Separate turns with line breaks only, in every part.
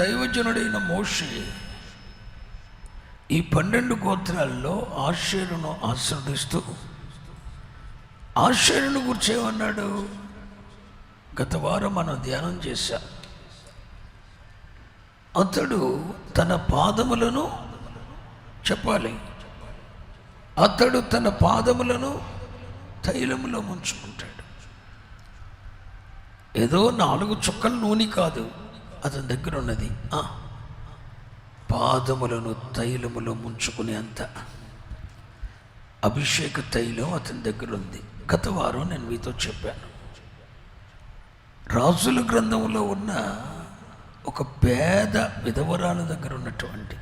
దైవజనుడైన మోషే ఈ పన్నెండు గోత్రాల్లో ఆశ్చర్యను ఆశ్రదిస్తూ ఆశ్చర్యను కూర్చేమన్నాడు గత వారం మనం ధ్యానం చేశాం. అతడు తన పాదములను చెప్పాలి. అతడు తన పాదములను తైలములో ముంచుకుంటాడు. ఏదో నాలుగు చుక్కల నూనె కాదు. అతని దగ్గర ఉన్నది. పాదములను తైలములో ముంచుకునే అంత. అభిషేక తైలం అతని దగ్గర ఉంది. గత వారం నేను మీతో చెప్పాను. రాజుల గ్రంథంలో ఉన్న ఒక పేద విధవరాల దగ్గర ఉన్నటువంటి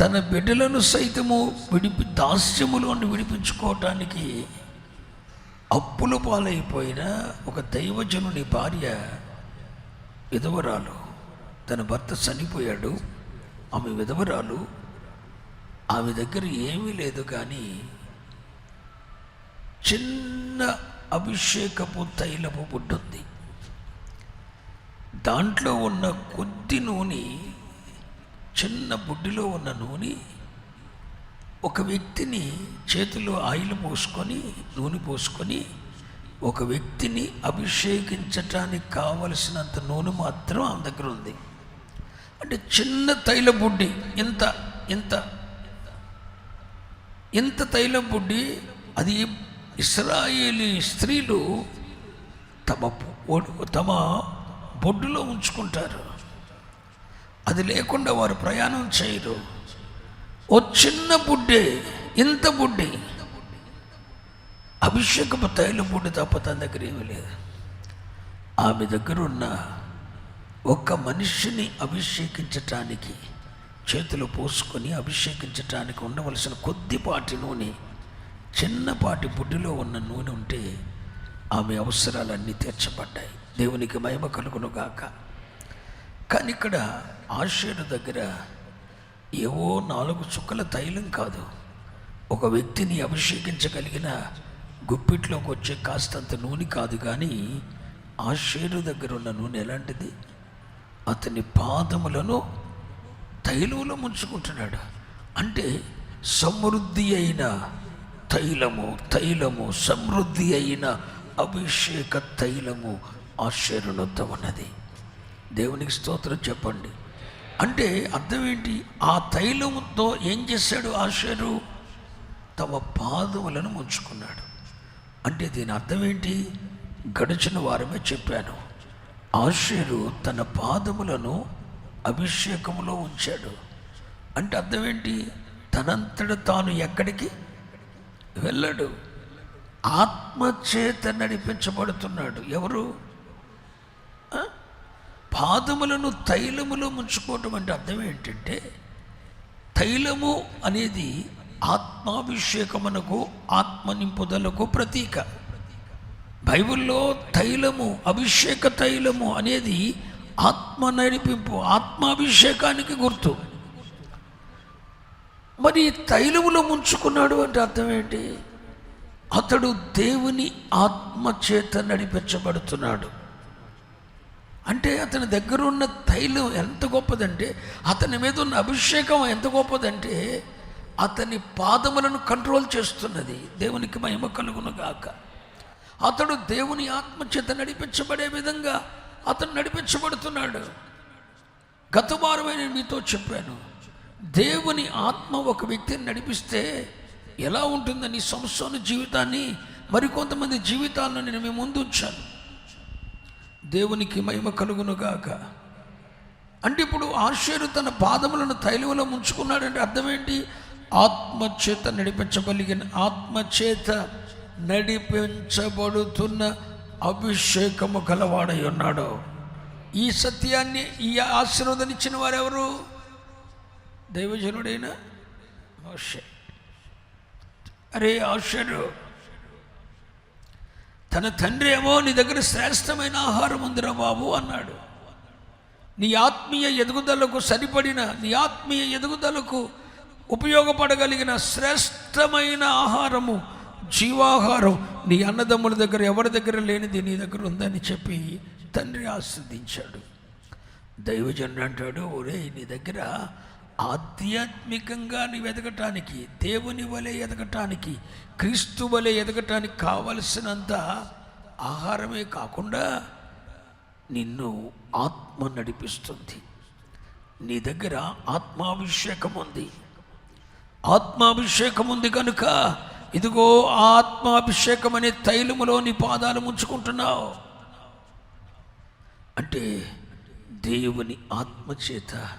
తన బిడ్డలను సైతము విడిపి దాస్యములోని విడిపించుకోవటానికి అప్పుల పాలైపోయిన ఒక దైవజనుని భార్య విధవరాలు. తన భర్త చనిపోయాడు. ఆమె విధవరాలు. ఆమె దగ్గర ఏమీ లేదు కానీ చిన్న అభిషేకపు తైలపు బుడ్డుంది. దాంట్లో ఉన్న కొద్ది నూనె చిన్న బుడ్డిలో ఉన్న నూనె ఒక వ్యక్తిని చేతిలో ఆయిల్ పోసుకొని నూనె పోసుకొని ఒక వ్యక్తిని అభిషేకించటానికి కావలసినంత నూనె మాత్రం ఆమె దగ్గర ఉంది. అంటే చిన్న తైల బుడ్డి ఇంత ఇంత ఇంత తైల బుడ్డి అది ఇస్రాయేలీ స్త్రీలు తమ తమ బొడ్డులో ఉంచుకుంటారు. అది లేకుండా వారు ప్రయాణం చేయరు. ఓ చిన్న బుడ్డే ఇంత బుడ్డి అభిషేకపు తైలం బుడ్డి తప్ప తన దగ్గర ఏమీ లేదు. ఆమె దగ్గర ఉన్న ఒక్క మనిషిని అభిషేకించటానికి చేతులు పోసుకొని అభిషేకించటానికి ఉండవలసిన కొద్దిపాటి నూనె చిన్నపాటి బుడ్డిలో ఉన్న నూనె ఉంటే ఆమె అవసరాలన్నీ తీర్చబడ్డాయి. దేవునికి మహిమ కలుగునుగాక. కానీ ఇక్కడ ఆశ్చర్య దగ్గర ఏవో నాలుగు చుక్కల తైలం కాదు. ఒక వ్యక్తిని అభిషేకించగలిగిన గుప్పిట్లోకి వచ్చే కాస్తంత నూనె కాదు కానీ ఆశ్చర్య దగ్గర ఉన్న నూనె ఎలాంటిది? అతని పాదములను తైలంలో ముంచుకుంటున్నాడు. అంటే సమృద్ధి అయిన తైలము తైలము సమృద్ధి అయిన అభిషేక తైలము ఆశ్చర్యనొద్ద ఉన్నది దేవునికి స్తోత్రం చెప్పండి. అంటే అర్థం ఏంటి? ఆ తైలముతో ఏం చేశాడు ఆశ్చర్యు తమ పాదములను ముంచుకున్నాడు. అంటే దీని అర్థం ఏంటి? గడిచిన వారమే చెప్పాను. ఆశ్చర్యు తన పాదములను అభిషేకములో ఉంచాడు. అంటే అర్థం ఏంటి? తనంతట తాను ఎక్కడికి? వెళ్ళాడు. ఆత్మచేత నడిపించబడుతున్నాడు. ఎవరు? పాదములను తైలములో ముంచుకోవటం అంటే అర్థం ఏంటంటే తైలము అనేది ఆత్మాభిషేకమునకు ఆత్మ నింపుదలకు ప్రతీక. బైబిల్లో తైలము అభిషేక తైలము అనేది ఆత్మ నడిపింపు ఆత్మాభిషేకానికి గుర్తు. మరి తైలములో ముంచుకున్నాడు అంటే అర్థం ఏంటి? అతడు దేవుని ఆత్మ చేత నడిపించబడుతున్నాడు. అంటే అతని దగ్గర ఉన్న తైలం ఎంత గొప్పదంటే అతని మీద ఉన్న అభిషేకం ఎంత గొప్పదంటే అతని పాదములను కంట్రోల్ చేస్తున్నది. దేవునికి మహిమ కలుగును గాక. అతడు దేవుని ఆత్మ చేత నడిపించబడే విధంగా అతను నడిపించబడుతున్నాడు. గత వారమే నేను మీతో చెప్పాను. దేవుని ఆత్మ ఒక వ్యక్తిని నడిపిస్తే ఎలా ఉంటుందని సంస్థను జీవితాన్ని మరికొంతమంది జీవితాలను నేను మీ ముందు ఉంచాను. దేవునికి మహిమ కలుగునుగాక అంటే ఇప్పుడు ఆశ్చర్య తన పాదములను తైలువలో ముంచుకున్నాడంటే అర్థం ఏంటి? ఆత్మచేత నడిపించగలిగిన ఆత్మచేత నడిపించబడుతున్న అభిషేకము గలవాడై ఉన్నాడు. ఈ సత్యాన్ని ఈ ఆశీర్వాదం ఇచ్చిన వారెవరు? దైవజనుడైన మోషే. అరే ఆశ్చర్య తన తండ్రి ఏమో నీ దగ్గర శ్రేష్టమైన ఆహారం ఉందిరా బాబు అన్నాడు. నీ ఆత్మీయ ఎదుగుదలకు సరిపడిన నీ ఆత్మీయ ఎదుగుదలకు ఉపయోగపడగలిగిన శ్రేష్టమైన ఆహారము జీవాహారం. నీ అన్నదమ్ముల దగ్గర ఎవరి దగ్గర లేనిది నీ దగ్గర ఉందని చెప్పి తండ్రి ఆస్వాదించాడు. దైవజనుడు అంటాడు ఒరే నీ దగ్గర ఆధ్యాత్మికంగా నీవు ఎదగటానికి దేవుని వలె ఎదగటానికి క్రీస్తు వలె ఎదగటానికి కావలసినంత ఆహారమే కాకుండా నిన్ను ఆత్మ నడిపిస్తుంది. నీ దగ్గర ఆత్మాభిషేకం ఉంది. ఆత్మాభిషేకం ఉంది కనుక. ఇదిగో ఆత్మాభిషేకం అనే తైలములో నీ పాదాలు ముంచుకుంటున్నావు. అంటే దేవుని ఆత్మచేత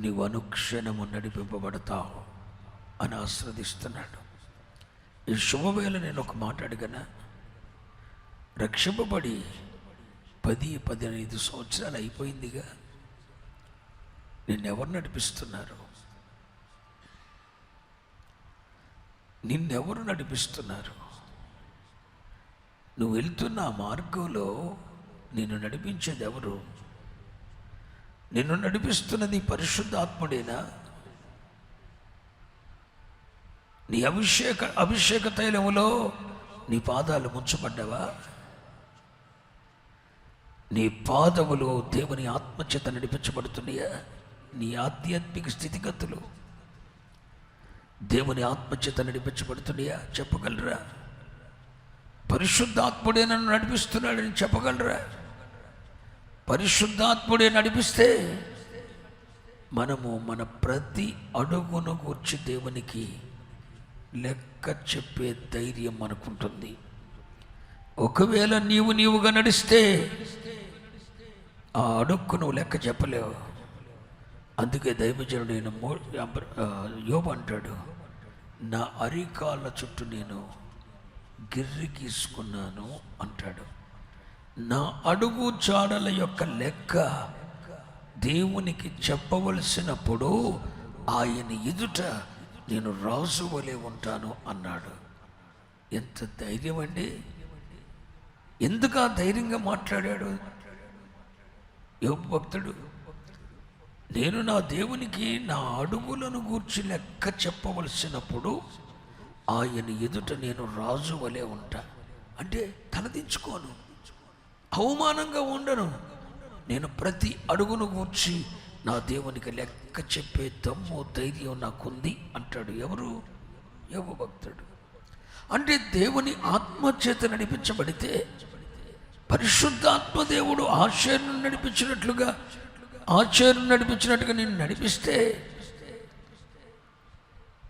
నీవు అనుక్షణము నడిపింపబడతావు అని ఆస్వాదిస్తున్నాడు ఈ శుభవేళ నేను ఒక మాట అడిగనా? రక్షింపబడి పది పదిహేను సంవత్సరాలు అయిపోయిందిగా. నిన్నెవరు నడిపిస్తున్నారు? నిన్నెవరు నడిపిస్తున్నారు? నువ్వు వెళ్తున్న మార్గంలో నిన్ను నడిపించేది ఎవరు నిన్ను నడిపిస్తున్నది పరిశుద్ధాత్ముడేనా? నీ అభిషేక అభిషేక తైలములో నీ పాదాలు ముంచబడ్డావా? నీ పాదములు దేవుని ఆత్మచేత నడిపించబడుతున్నాయా? నీ ఆధ్యాత్మిక స్థితిగతులు? దేవుని ఆత్మచేత నడిపించబడుతున్నాయా? చెప్పగలరా? పరిశుద్ధాత్ముడే నన్ను నడిపిస్తున్నాడని చెప్పగలరా? పరిశుద్ధాత్ముడే నడిపిస్తే మనము మన ప్రతి అడుగును కూర్చి దేవునికి లెక్క చెప్పే ధైర్యం మనకుంటుంది. ఒకవేళ నీవు నీవుగా నడిస్తే ఆ అడుక్కు నువ్వు లెక్క చెప్పలేవు. అందుకే దైవజనుడైన మో యోబు అంటాడు నా అరికాళ్ళ చుట్టూ నేను గిర్రి గీసుకున్నాను అంటాడు. నా అడుగు చాడల యొక్క లెక్క దేవునికి చెప్పవలసినప్పుడు ఆయన ఎదుట నేను రాజు వలె ఉంటాను అన్నాడు. ఎంత ధైర్యం అండి. ఎందుకు ఆ ధైర్యంగా మాట్లాడాడు? యోగ భక్తుడు? నేను నా దేవునికి నా అడుగులను గూర్చి లెక్క చెప్పవలసినప్పుడు ఆయన ఎదుట నేను రాజు వలె ఉంటా. అంటే తలదించుకోను. అవమానంగా ఉండను. నేను ప్రతి అడుగును గూర్చి నా దేవునికి లెక్క చెప్పే దమ్ము ధైర్యం నాకుంది అంటాడు ఎవరు? యోగ భక్తుడు. అంటే దేవుని ఆత్మచేత నడిపించబడితే పరిశుద్ధాత్మ దేవుడు ఆశ్చర్యం నడిపించినట్లుగా ఆశ్చర్యం నడిపించినట్టుగా నేను నడిపిస్తే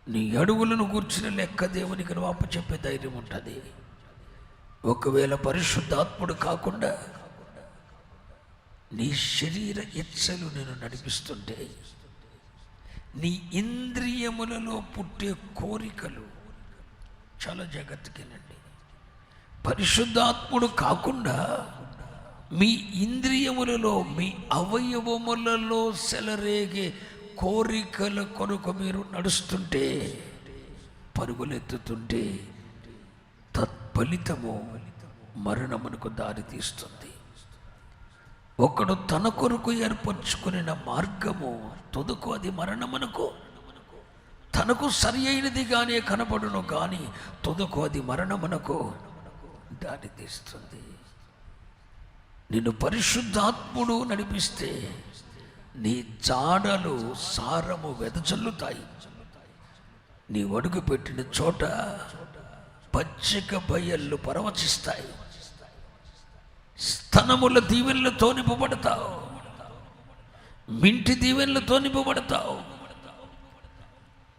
నీ అడుగులను కూర్చిన లెక్క దేవునికి నువ్వు అప్పచెప్పే ధైర్యం ఉంటుంది. ఒకవేళ పరిశుద్ధాత్ముడు కాకుండా నీ శరీర ఇచ్చలు నేను నడిపిస్తుంటే నీ ఇంద్రియములలో పుట్టే కోరికలు చాలా జాగ్రత్తకేనండి పరిశుద్ధాత్ముడు కాకుండా మీ ఇంద్రియములలో మీ అవయవములలో సెలరేగే కోరికల కొరకు మీరు నడుస్తుంటే పరుగులెత్తుతుంటే తత్ఫలితము మరణమునకు దారి తీస్తుంది ఒకడు తన కొరకు ఏర్పరచుకున్న మార్గము తొదకు అది మరణమునకు. తనకు సరి అయినదిగానే కనపడును కానీ తొదకు అది మరణమునకు దారి తీస్తుంది నిన్ను పరిశుద్ధాత్ముడు నడిపిస్తే నీ జాడలు సారము వెదజల్లుతాయి. నీ అడుగు పెట్టిన చోట పచ్చిక బయళ్ళు పరవచిస్తాయి. స్థనముల దీవెనలతో నింపబడతావు మింటి దీవెనలతో నింపబడతావు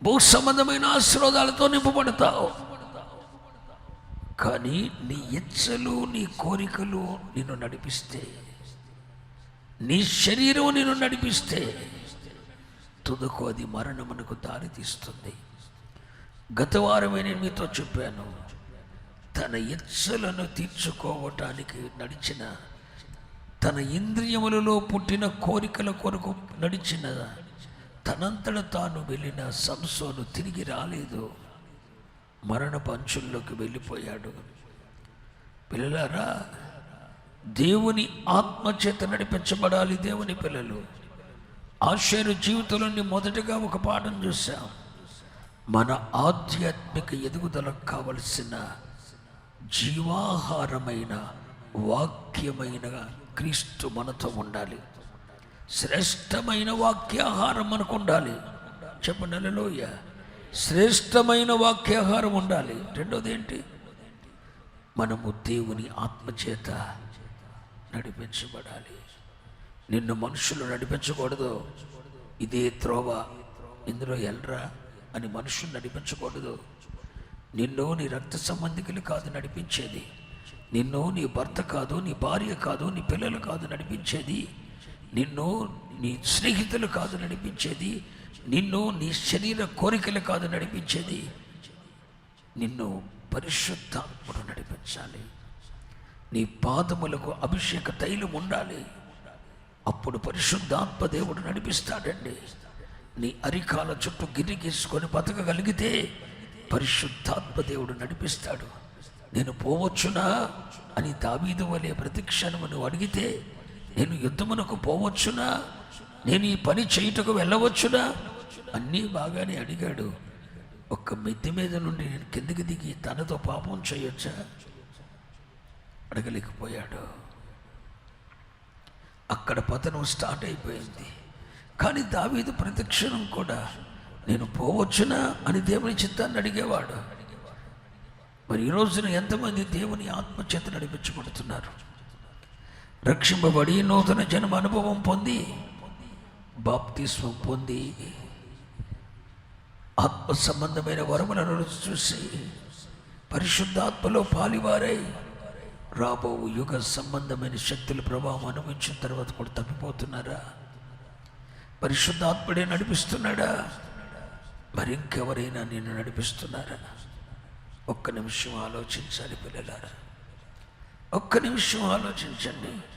భూ సంబంధమైన ఆశీర్వాదాలతో నింపబడతావు కానీ నీ ఇచ్చలు నీ కోరికలు నిన్ను నడిపిస్తే నీ శరీరం నిన్ను నడిపిస్తే తుదకు అది మరణమునకు దారితీస్తుంది. గత వారమే నేను మీతో చెప్పాను తన ఇచ్చలను తీర్చుకోవటానికి నడిచిన తన ఇంద్రియములలో పుట్టిన కోరికల కొరకు నడిచిన తనంతట తాను వెళ్ళిన సంసోను తిరిగి రాలేదు. మరణ పంచుల్లోకి వెళ్ళిపోయాడు. పిల్లలారా దేవుని ఆత్మచేత నడిపించబడాలి దేవుని పిల్లలు. ఆశ్చర్య జీవితంలోని మొదటగా ఒక పాఠం చూసాం మన ఆధ్యాత్మిక ఎదుగుదలకు కావలసిన జీవాహారమైన వాక్యమైన క్రీస్తు మనతో ఉండాలి. శ్రేష్టమైన వాక్యాహారం మనకు ఉండాలి. చెప్పండి శ్రేష్టమైన వాక్యాహారం ఉండాలి. రెండోది ఏంటి మనము దేవుని ఆత్మచేత నడిపించబడాలి. నిన్ను మనుషులు నడిపించకూడదు. ఇదే త్రోవ. ఇందులో ఎల్రా అని మనుషులు నడిపించకూడదు. నిన్ను నీ రక్త సంబంధికులు కాదు నడిపించేది. నిన్ను నీ భర్త కాదు నీ భార్య కాదు నీ పిల్లలు కాదు నడిపించేది. నిన్ను నీ స్నేహితులు కాదు నడిపించేది నిన్ను నీ శరీర కోరికలు కాదు నడిపించేది నిన్ను పరిశుద్ధాత్ముడు నడిపించాలి. నీ పాదములకు అభిషేక తైలం ఉండాలి. అప్పుడు పరిశుద్ధాత్మ దేవుడు నడిపిస్తాడండి. నీ అరికాల చుట్టూ గిరి గీసుకొని బతకగలిగితే పరిశుద్ధాత్మ దేవుడు నడిపిస్తాడు. నేను పోవచ్చునా అని దావీదు వలె ప్రతిక్షణము నువ్వు అడిగితే నేను యుద్ధమునకు పోవచ్చునా? నేను ఈ పని చేయుటకు వెళ్ళవచ్చునా? అన్నీ బాగానే అడిగాడు. ఒక్క మెత్తి మీద నుండి నేను కిందికి దిగి తనతో పాపం చేయొచ్చా? అడగలేకపోయాడు. అక్కడ పతనం స్టార్ట్ అయిపోయింది. కానీ దావీదు ప్రతిక్షణం కూడా నేను పోవచ్చునా అని దేవుని చిత్తాన్ని అడిగేవాడు. మరి ఈ రోజున ఎంతమంది దేవుని ఆత్మచేత నడిపించబడుతున్నారు? రక్షింపబడి నూతన జన్మ అనుభవం పొంది బాప్తిస్వం పొంది ఆత్మ సంబంధమైన వరములను చూసి పరిశుద్ధాత్మలో పాలివారై రాబో యుగ సంబంధమైన శక్తుల ప్రభావం అనుభవించిన తర్వాత కూడా తప్పిపోతున్నారా? పరిశుద్ధాత్ముడే నడిపిస్తున్నాడా? మరింకెవరైనా నేను నడిపిస్తున్నారా? ఒక్క నిమిషం ఆలోచించాలి పిల్లలారా. ఒక్క నిమిషం ఆలోచించండి.